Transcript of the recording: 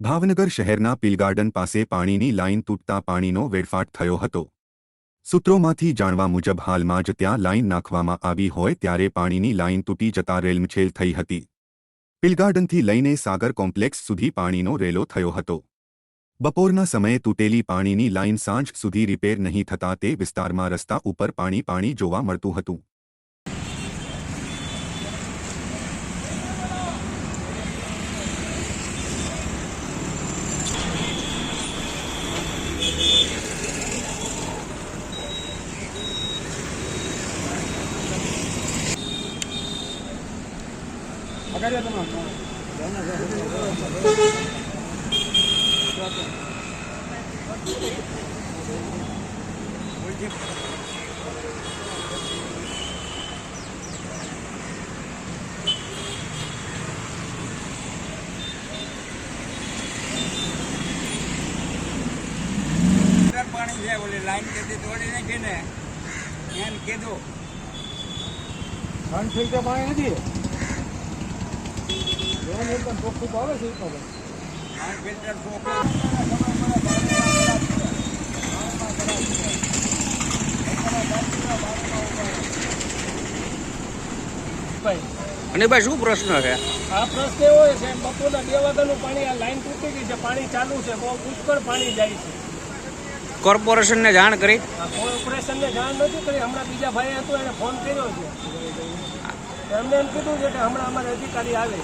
ભાવનગર શહેરના પિલગાર્ડન પાસે પાણીની લાઇન તૂટતા પાણીનો વેડફાટ થયો હતો. સૂત્રોમાંથી જાણવા મુજબ હાલમાં જ ત્યાં લાઇન નાખવામાં આવી હોય ત્યારે પાણીની લાઇન તૂટી જતા રેલમછેલ થઈ હતી. પિલગાર્ડનથી લઈને સાગર કોમ્પ્લેક્સ સુધી પાણીનો રેલો થયો હતો. બપોરના સમયે તૂટેલી પાણીની લાઇન સાંજ સુધી રિપેર નહીં થતાં તે વિસ્તારમાં રસ્તા ઉપર પાણી પાણી જોવા મળતું હતું. પાણી છે ઓલી લાઈન કેદી તોડી નાખી ને એમ કીધું. ફિલ્ટર પાણી નથી. એમ એકદમ ચોખ્ખું આવે છે એ ભાઈ. પાણી ફિલ્ટર ચોખ્ખું ભાઈ અને ભાઈ શું પ્રશ્ન છે? આ પ્રશ્ન એવો છે બપોરના બે વાગ્યાનું પાણી આ લાઈન તૂટી ગઈ છે પાણી ચાલુ છે બહુ પુષ્કળ પાણી જાય છે. કોર્પોરેશનને જાણ કરી? કોર્પોરેશનને જાણ નથી કરી હમણાં બીજા ભાઈ હતો એને ફોન કર્યો છે. એમને એમ કીધું છે કે હમણાં અમારે અધિકારી આવે